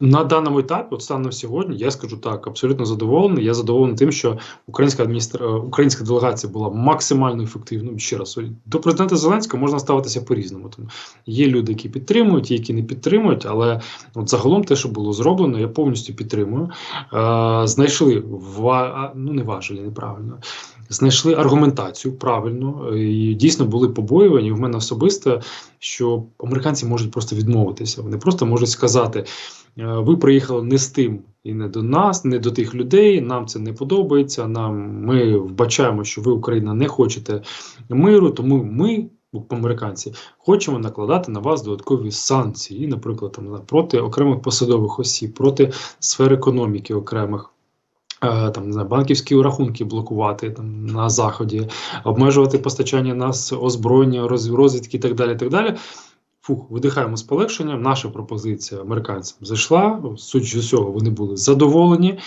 На даному етапі, от станом сьогодні, я скажу так, абсолютно задоволений. Я задоволений тим, що українська адміністра... е, українська делегація була максимально ефективною. Ще раз до президента Зеленського можна ставитися по-різному. Тому є люди, які підтримують, які не підтримують. Але от загалом те, що було зроблено, я повністю підтримую. Е, знайшли ва... ну не важелі, неправильно. Знайшли аргументацію правильно і дійсно були побоювані. В мене особисто, що американці можуть просто відмовитися. Вони просто можуть сказати: «Е, ви приїхали не з тим і не до нас, не до тих людей. Нам це не подобається. Нам ми вбачаємо, що ви Україна не хочете миру, тому ми. Американці хочемо накладати на вас додаткові санкції, наприклад, там проти окремих посадових осіб, проти сфер економіки окремих. Е, там не знаю, банківські рахунки блокувати там на заході, обмежувати постачання нас озброєння, розвідки і так далі. так далі. Фух, видихаємо з полегшенням. Наша пропозиція американцям зайшла. Суть з усього вони були задоволені.